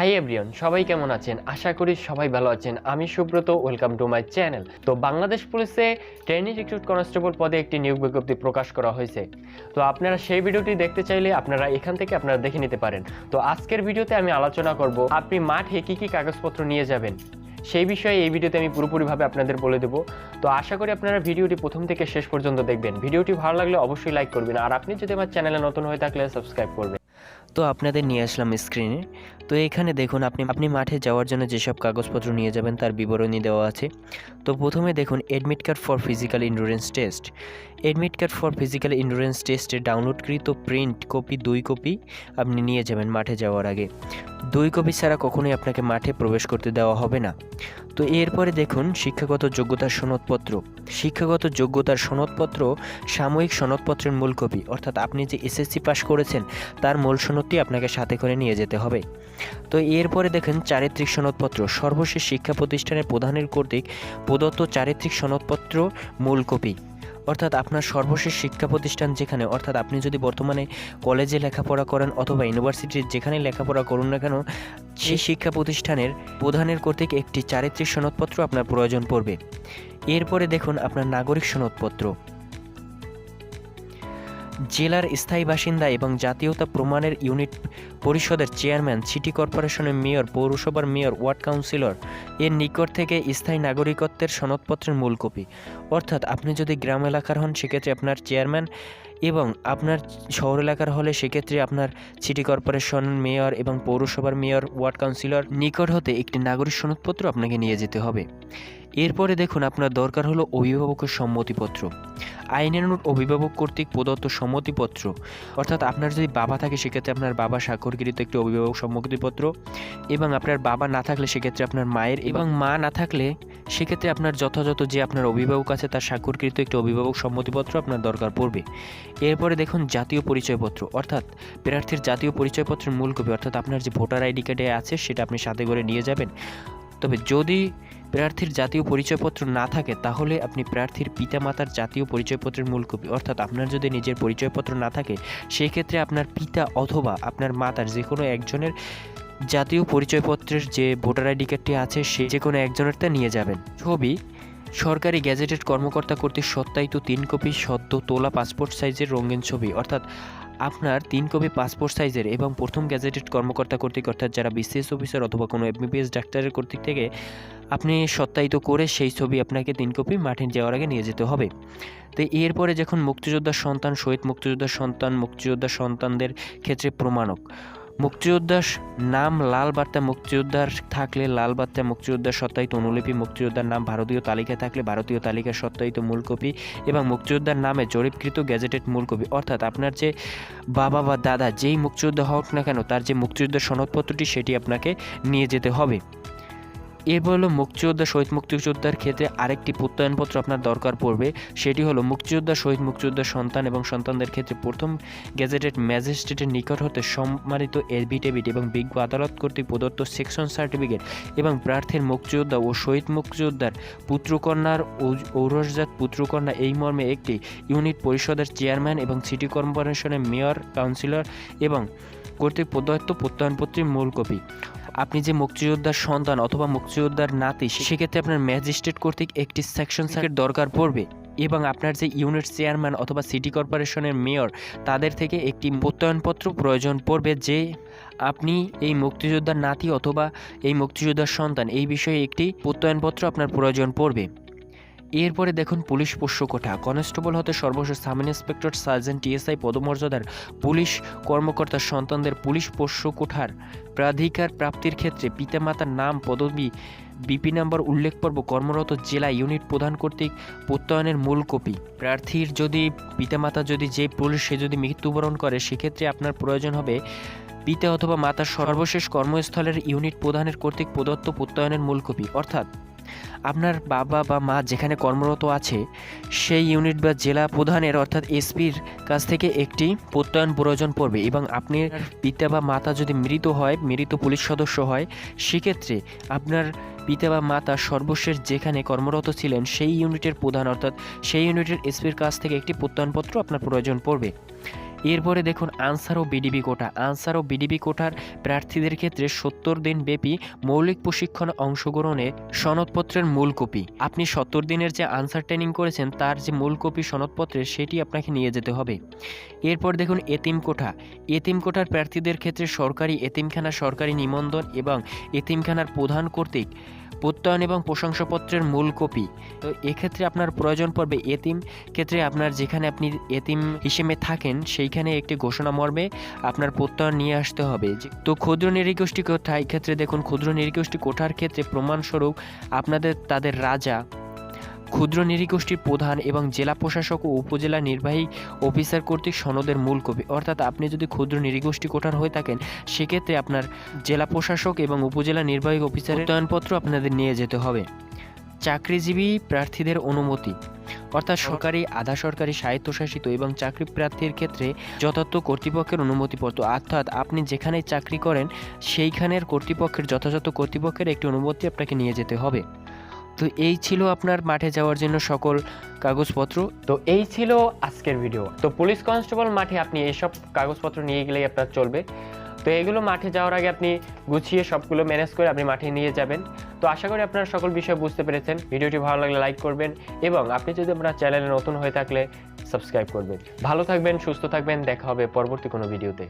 High everyone সবাই কেমন আছেন? আশা করি সবাই ভালো আছেন। আমি Subrata welcome to my channel তো বাংলাদেশ পুলিশে ট্রেনিং রিক্রুট কনস্টেবল পদে একটি নিয়োগ বিজ্ঞপ্তি প্রকাশ করা হয়েছে। তো আপনারা সেই ভিডিওটি দেখতে চাইলে আপনারা এখান থেকে আপনারা দেখে নিতে পারেন। তো আজকের ভিডিওতে আমি আলোচনা করব, আপনি মাঠে কী কী কাগজপত্র নিয়ে যাবেন? সেই বিষয়ে এই ভিডিওতে আমি পুরোপুরিভাবে আপনাদের বলে দেবো। তো আশা করি আপনারা ভিডিওটি প্রথম থেকে শেষ পর্যন্ত দেখবেন। ভিডিওটি ভালো লাগলে অবশ্যই লাইক করবেন। আর আপনি যদি আমার চ্যানেলে নতুন হয়ে থাকলে সাবস্ক্রাইব করবেন। তো আপনাদের নিয়ে আসলাম স্ক্রিনে তো এখানে দেখুন, আপনি আপনি মাঠে যাওয়ার জন্য যেসব কাগজপত্র নিয়ে যাবেন, তার বিবরণী দেওয়া আছে। তো প্রথমে দেখুন admit card for physical endurance test admit card for physical endurance টেস্টে ডাউনলোডকৃত প্রিন্ট কপি দুই কপি আপনি নিয়ে যাবেন মাঠে যাওয়ার আগে। দুই কপি ছাড়া কখনোই আপনাকে মাঠে প্রবেশ করতে দেওয়া হবে না। তো এরপরে দেখুন শিক্ষাগত যোগ্যতার সনদপত্র। শিক্ষাগত যোগ্যতার সনদপত্র সাময়িক সনদপত্রের মূল কপি, অর্থাৎ আপনি যে এসএসসি পাশ করেছেন, তার মূল সনদটি আপনাকে সাথে করে নিয়ে যেতে হবে। তো এরপরে দেখেন চারিত্রিক সনদপত্র, সর্বশেষ শিক্ষা প্রতিষ্ঠানের প্রধানের কর্তৃক প্রদত্ত চারিত্রিক সনদপত্র মূল কপি। অর্থাৎ আপনার সর্বশেষ শিক্ষা প্রতিষ্ঠান যেখানে অর্থাৎ আপনি যদি বর্তমানে কলেজে লেখাপড়া করেন অথবা ইউনিভার্সিটির যেখানে লেখাপড়া করুন না কেন সেই শিক্ষা প্রতিষ্ঠানের প্রধানের কর্তৃক একটি চারিত্রিক সনদপত্র আপনার প্রয়োজন পড়বে। এরপরে দেখুন আপনার নাগরিক সনদপত্র। জেলার স্থায়ী বাসিন্দা এবং জাতীয়তা প্রমাণের ইউনিট পরিষদের চেয়ারম্যান, সিটি কর্পোরেশনের মেয়র, পৌরসভার মেয়র, ওয়ার্ড কাউন্সিলর, এর নিকট থেকে স্থায়ী নাগরিকত্বের সনদপত্রের মূল কপি। অর্থাৎ আপনি যদি গ্রাম এলাকার হন, সেক্ষেত্রে আপনার চেয়ারম্যান এবং আপনার শহর এলাকার হলে সেক্ষেত্রে আপনার সিটি কর্পোরেশন মেয়র এবং পৌরসভার মেয়র, ওয়ার্ড কাউন্সিলর নিকট হতে একটি নাগরিক সনদপত্র আপনাকে নিয়ে যেতে হবে। এরপরে দেখুন, আপনার দরকার হলো অভিভাবকের সম্মতিপত্র। আইনানুগ অভিভাবক কর্তৃক প্রদত্ত সম্মতিপত্র। অর্থাৎ আপনার যদি বাবা থাকে, সেক্ষেত্রে আপনার বাবা স্বাক্ষরকৃত একটি অভিভাবক সম্মতিপত্র এবং আপনার বাবা না থাকলে সেক্ষেত্রে আপনার মায়ের এবং মা না থাকলে সেক্ষেত্রে আপনার যথাযথ যে আপনার অভিভাবক আছে তার স্বাক্ষরকৃত একটি অভিভাবক সম্মতিপত্র আপনার দরকার পড়বে। এরপরে দেখুন জাতীয় পরিচয়পত্র, অর্থাৎ প্রার্থীর জাতীয় পরিচয়পত্রের মূল কপি, অর্থাৎ আপনার যে ভোটার আইডি কার্ডে আছে সেটা আপনি সাথে করে নিয়ে যাবেন। তবে যদি প্রার্থীর জাতীয় পরিচয়পত্র না থাকে, তাহলে আপনি প্রার্থীর পিতামাতার জাতীয় পরিচয়পত্রের মূল কপি অর্থাৎ আপনার যদি নিজের পরিচয়পত্র না থাকে সেই ক্ষেত্রে আপনার পিতা অথবা আপনার মাতার যে কোনো একজনের জাতীয় পরিচয়পত্রের যে ভোটার আইডি কার্ডটি আছে, সে যে কোনো একজনের তা নিয়ে যাবেন। ছবি, সরকারি গ্যাজেটেড কর্মকর্তা কর্তৃক সত্যায়িত তিন কপি সদ্য তোলা পাসপোর্ট সাইজের রঙিন ছবি। অর্থাৎ আপনার তিন কপি পাসপোর্ট সাইজের এবং প্রথম গ্যাজেটেড কর্মকর্তা কর্তৃক, অর্থাৎ যারা বিসিএস অফিসার অথবা কোনো এমবিবিএস ডাক্তারের কর্তৃক থেকে আপনি সত্যায়িত করে সেই ছবি আপনাকে তিন কপি মাঠে যাওয়ার আগে নিয়ে যেতে হবে। তো এরপরে যখন মুক্তিযোদ্ধার সন্তান, শহীদ মুক্তিযোদ্ধার সন্তান মুক্তিযোদ্ধার সন্তানদের ক্ষেত্রে প্রমাণক মুক্তিযোদ্ধার নাম লাল বার্তা মুক্তিযোদ্ধার থাকলে লাল বার্তা মুক্তিযোদ্ধার সত্যায়িত অনুলিপি মুক্তিযোদ্ধার নাম ভারতীয় তালিকায় থাকলে ভারতীয় তালিকার সত্যায়িত মূল কপি এবং মুক্তিযোদ্ধার নামে জরিপকৃত গ্যাজেটেড মূল কপি অর্থাৎ আপনার যে বাবা বা দাদা যেই মুক্তিযোদ্ধা হোক না কেন, তার যে মুক্তিযোদ্ধার সনদপত্রটি, সেটি আপনাকে নিয়ে যেতে হবে। এরপর হলো মুক্তিযোদ্ধা, শহীদ মুক্তিযোদ্ধার ক্ষেত্রে আরেকটি প্রত্যয়নপত্র আপনার দরকার পড়বে। সেটি হলো মুক্তিযোদ্ধা, শহীদ মুক্তিযোদ্ধার সন্তান এবং সন্তানদের ক্ষেত্রে প্রথম গেজেটেড ম্যাজিস্ট্রেটের নিকট হতে সম্মানিত এফিডেভিট এবং বিজ্ঞ আদালত কর্তৃক প্রদত্ত সেকশন সার্টিফিকেট এবং প্রার্থীর মুক্তিযোদ্ধা ও শহীদ মুক্তিযোদ্ধার পুত্রকন্যার ঔরসজাত পুত্রকন্যা এই মর্মে একটি ইউনিট পরিষদের চেয়ারম্যান এবং সিটি কর্পোরেশনের মেয়র, কাউন্সিলর এবং কর্তৃক প্রদত্ত প্রত্যয়নপত্রের মূল কপি। আপনি যে মুক্তিযোদ্ধার সন্তান অথবা মুক্তিযোদ্ধার নাতি সেক্ষেত্রে আপনার ম্যাজিস্ট্রেট কর্তৃক একটি সেকশন সার্কিট দরকার পড়বে এবং আপনার যে ইউনিট চেয়ারম্যান অথবা সিটি কর্পোরেশনের মেয়র তাদের থেকে একটি প্রত্যয়নপত্র প্রয়োজন পড়বে যে আপনি এই মুক্তিযোদ্ধার নাতি অথবা এই মুক্তিযোদ্ধার সন্তান এই বিষয়ে একটি প্রত্যয়নপত্র আপনার প্রয়োজন পড়বে। এরপরে দেখুন পুলিশ পোষ্য কোঠা। কনস্টেবল হতে সর্বশেষ সাব ইন্সপেক্টর সার্জেন্ট টিএসআই পদমর্যাদার পুলিশ কর্মকর্তার সন্তানদের পুলিশ পোষ্য কোঠার প্রাধিকার প্রাপ্তির ক্ষেত্রে পিতামাতার নাম, পদবি, বিপি নাম্বার, উল্লেখপর্ব, কর্মরত জেলা ইউনিট প্রধান কর্তৃক প্রত্যয়নের মূল কপি। প্রার্থীর যদি, পিতামাতা যদি যে পুলিশ সে যদি মৃত্যুবরণ করে, সেক্ষেত্রে আপনার প্রয়োজন হবে পিতা অথবা মাতার সর্বশেষ কর্মস্থলের ইউনিট প্রধানের কর্তৃক প্রদত্ত প্রত্যয়নের মূল কপি। অর্থাৎ আপনার বাবা বা মা যেখানে কর্মরত আছে, সেই ইউনিট বা জেলা প্রধানের অর্থাৎ এসপির কাছ থেকে একটি প্রত্যয়ন প্রয়োজন পড়বে এবং আপনি পিতা বা মাতা যদি মৃত হয়, মৃত পুলিশ সদস্য হয়, সেক্ষেত্রে আপনার পিতা বা মাতা সর্বশেষ যেখানে কর্মরত ছিলেন, সেই ইউনিটের প্রধান অর্থাৎ সেই ইউনিটের এসপির কাছ থেকে একটি প্রত্যয়নপত্র আপনার প্রয়োজন পড়বে। এরপরে দেখুন আনসার ও বিডিবি কোটা। আনসার ও বিডিবি কোটার প্রার্থীদের ক্ষেত্রে সত্তর দিন ব্যাপী মৌলিক প্রশিক্ষণ অংশগ্রহণে সনদপত্রের মূল কপি। আপনি সত্তর দিনের যে আনসার ট্রেনিং করেছেন, তার যে মূল কপি সনদপত্রের, সেটি আপনাকে নিয়ে যেতে হবে। এরপর দেখুন এতিম কোঠা। এতিম কোঠার প্রার্থীদের ক্ষেত্রে সরকারি এতিমখানা, সরকারি নিবন্ধন এবং এতিমখানার প্রধান কর্তৃক প্রত্যয়ন এবং প্রশংসাপত্রের মূল কপি। তো এক্ষেত্রে আপনার প্রয়োজন পড়বে এতিম। ক্ষেত্রে আপনার যেখানে আপনি এতিম হিসেবে থাকেন সেইখানে একটি ঘোষণা মর্মে আপনার প্রত্যয়ন নিয়ে আসতে হবে তো ক্ষুদ্র নিরীগোষ্ঠী কোথায়? ক্ষেত্রে দেখুন, ক্ষুদ্র নিরীগোষ্ঠী কোঠার ক্ষেত্রে প্রমাণস্বরূপ আপনাদের, তাদের রাজা, ক্ষুদ্র নিরীগোষ্ঠীর প্রধান এবং জেলা প্রশাসক ও উপজেলা নির্বাহী অফিসার কর্তৃক সনদের মূল কপি। অর্থাৎ আপনি যদি ক্ষুদ্র নিরীগোষ্ঠী কোঠার হয়ে থাকেন, সেক্ষেত্রে আপনার জেলা প্রশাসক এবং উপজেলা নির্বাহী অফিসারের প্রত্যয়নপত্র আপনাদের নিয়ে যেতে হবে। চাকরিজীবী প্রার্থীদের অনুমতি। অর্থাৎ সরকারি আধা সরকারি স্বায়ত্তশাসিত এবং চাকরি প্রার্থীর ক্ষেত্রে যথার্থ কর্তৃপক্ষের অনুমতি অনুমতিপত্র। অর্থাৎ আপনি যেখানে চাকরি করেন, সেইখানের কর্তৃপক্ষের যথাযথ কর্তৃপক্ষের একটি অনুমতি আপনাকে নিয়ে যেতে হবে। তো এই ছিল আপনার মাঠে যাওয়ার জন্য সকল কাগজপত্র। তো এই ছিল আজকের ভিডিও। তো পুলিশ কনস্টেবল মাঠে আপনি এইসব কাগজপত্র নিয়ে গেলেই আপনার চলবে। তো এগুলো মাঠে যাওয়ার আগে আপনি গুছিয়ে সবগুলো ম্যানেজ করে আপনি মাঠে নিয়ে যাবেন। তো আশা করি আপনারা সকল বিষয় বুঝতে পেরেছেন। ভিডিওটি ভালো লাগলে লাইক করবেন এবং আপনি যদি আপনার চ্যানেলে নতুন হয়ে থাকলে সাবস্ক্রাইব করবেন। ভালো থাকবেন, সুস্থ থাকবেন, দেখা হবে পরবর্তী কোনো ভিডিওতে